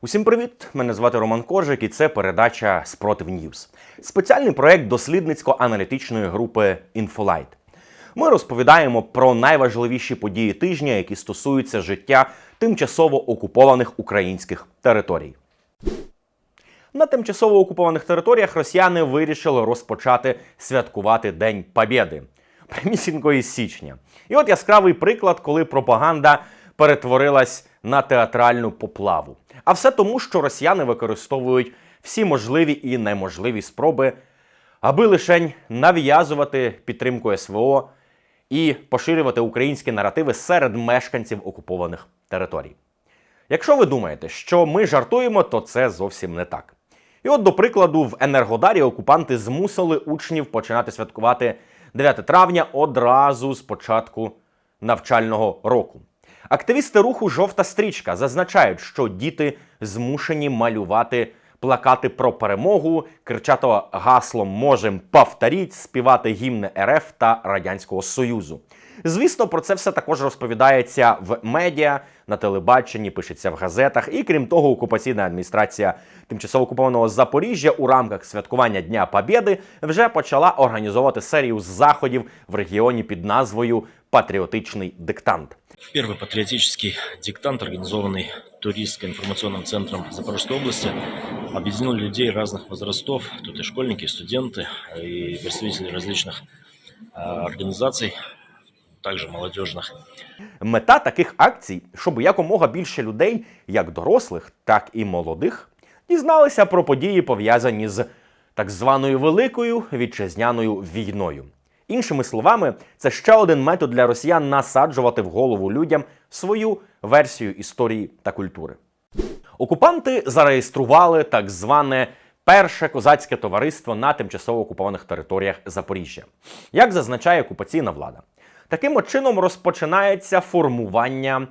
Усім привіт! Мене звати Роман Коржик, і це передача Спротив Ньюз. Спеціальний проект дослідницько-аналітичної групи Інфолайт. Ми розповідаємо про найважливіші події тижня, які стосуються життя тимчасово окупованих українських територій. На тимчасово окупованих територіях росіяни вирішили розпочати святкувати День Побєди прямісінько із січня. І от яскравий приклад, коли пропаганда перетворилась на театральну поплаву. А все тому, що росіяни використовують всі можливі і неможливі спроби, аби лишень нав'язувати підтримку СВО і поширювати українські наративи серед мешканців окупованих територій. Якщо ви думаєте, що ми жартуємо, то це зовсім не так. І от, до прикладу, в Енергодарі окупанти змусили учнів починати святкувати 9 травня одразу з початку навчального року. Активісти руху Жовта стрічка зазначають, що діти змушені малювати плакати про перемогу, кричати гаслом Можем повторіть, співати гімни РФ та Радянського Союзу. Звісно, про це все також розповідається в медіа, на телебаченні, пишеться в газетах. І крім того, окупаційна адміністрація тимчасово окупованого Запоріжжя у рамках святкування Дня Побєди вже почала організовувати серію заходів в регіоні під назвою Патріотичний диктант. Первый патриотический диктант, организованный туристско-информационным центром Запорожской области, объединил людей разных возрастов. Тут и школьники, и студенты, и представители различных а, организаций, также молодежных. Мета таких акцій, щоб якомога більше людей, як дорослих, так і молодих, дізналися про події, пов'язані з так званою великою вітчизняною війною. Іншими словами, це ще один метод для росіян насаджувати в голову людям свою версію історії та культури. Окупанти зареєстрували так зване перше козацьке товариство на тимчасово окупованих територіях Запоріжжя, як зазначає окупаційна влада. Таким чином розпочинається формування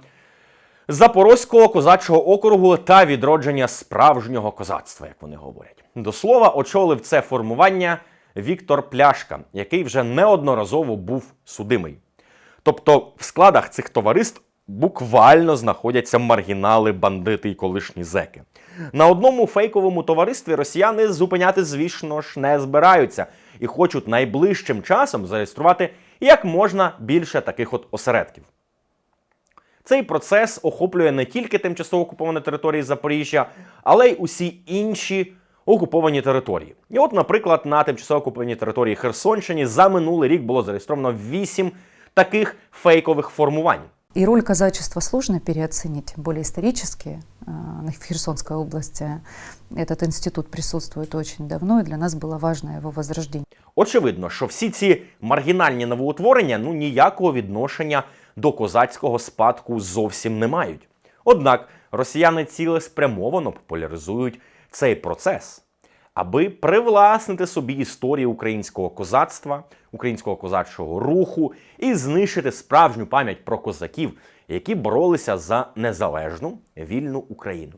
Запорозького козачого округу та відродження справжнього козацтва, як вони говорять. До слова, очолив це формування Віктор Пляшка, який вже неодноразово був судимий. Тобто в складах цих товариств буквально знаходяться маргінали, бандити і колишні зеки. На одному фейковому товаристві росіяни зупиняти, звісно ж, не збираються і хочуть найближчим часом зареєструвати як можна більше таких от осередків. Цей процес охоплює не тільки тимчасово окуповані території Запоріжжя, але й усі інші окуповані території. І от, наприклад, на тимчасово окупованій території Херсонщині за минулий рік було зареєстровано 8 таких фейкових формувань. И роль казачества сложно переоценить. Более исторически э, в Херсонской области этот институт присутствует очень давно, и для нас было важно его возрождение. Очевидно, що всі ці маргінальні новоутворення ну ніякого відношення до козацького спадку зовсім не мають. Однак росіяни цілеспрямовано популяризують цей процес, аби привласнити собі історію українського козацтва, українського козачого руху і знищити справжню пам'ять про козаків, які боролися за незалежну вільну Україну.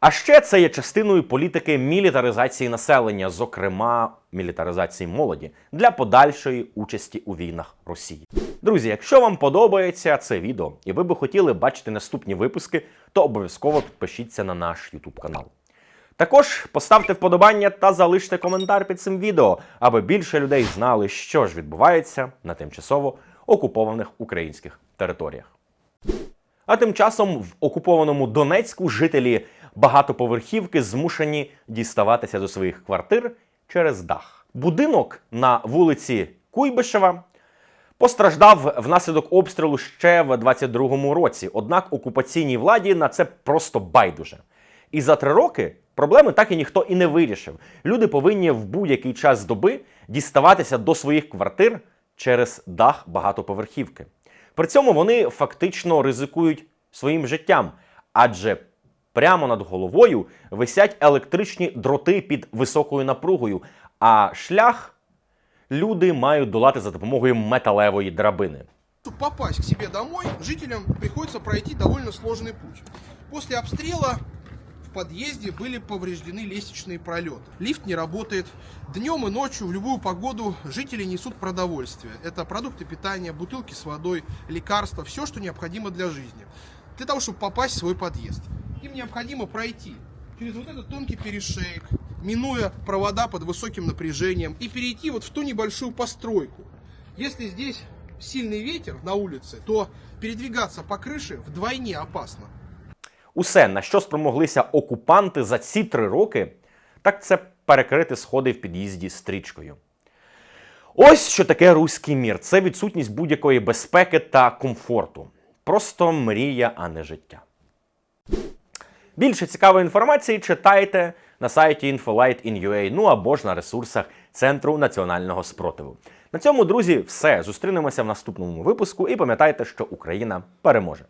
А ще це є частиною політики мілітаризації населення, зокрема мілітаризації молоді, для подальшої участі у війнах Росії. Друзі, якщо вам подобається це відео і ви би хотіли бачити наступні випуски, то обов'язково підпишіться на наш YouTube канал. Також поставте вподобання та залиште коментар під цим відео, аби більше людей знали, що ж відбувається на тимчасово окупованих українських територіях. А тим часом в окупованому Донецьку жителі багатоповерхівки змушені діставатися до своїх квартир через дах. Будинок на вулиці Куйбишева постраждав внаслідок обстрілу ще в 22-му році. Однак окупаційній владі на це просто байдуже. І за три роки проблеми так і ніхто і не вирішив. Люди повинні в будь-який час доби діставатися до своїх квартир через дах багатоповерхівки. При цьому вони фактично ризикують своїм життям, адже прямо над головою висять електричні дроти під високою напругою, а шлях люди мають долати за допомогою металевої драбини. Чтобы попасть к себе домой, жителям приходится пройти довольно сложный путь. После обстрела в подъезде были повреждены лестничные пролеты. Лифт не работает. Днем и ночью в любую погоду жители несут продовольствие. Это продукты питания, бутылки с водой, лекарства, все, что необходимо для жизни. Для того, чтобы попасть в свой подъезд. Им необходимо пройти через вот этот тонкий перешейк, минуя провода под высоким напряжением и перейти вот в ту небольшую постройку. Если здесь сильный ветер на улице, то передвигаться по крыше вдвойне опасно. Усе, на що спромоглися окупанти за ці три роки, так це перекрити сходи в під'їзді стрічкою. Ось що таке руський мір. Це відсутність будь-якої безпеки та комфорту. Просто мрія, а не життя. Більше цікавої інформації читайте на сайті infolight.in.ua, ну або ж на ресурсах Центру національного спротиву. На цьому, друзі, все. Зустрінемося в наступному випуску і пам'ятайте, що Україна переможе.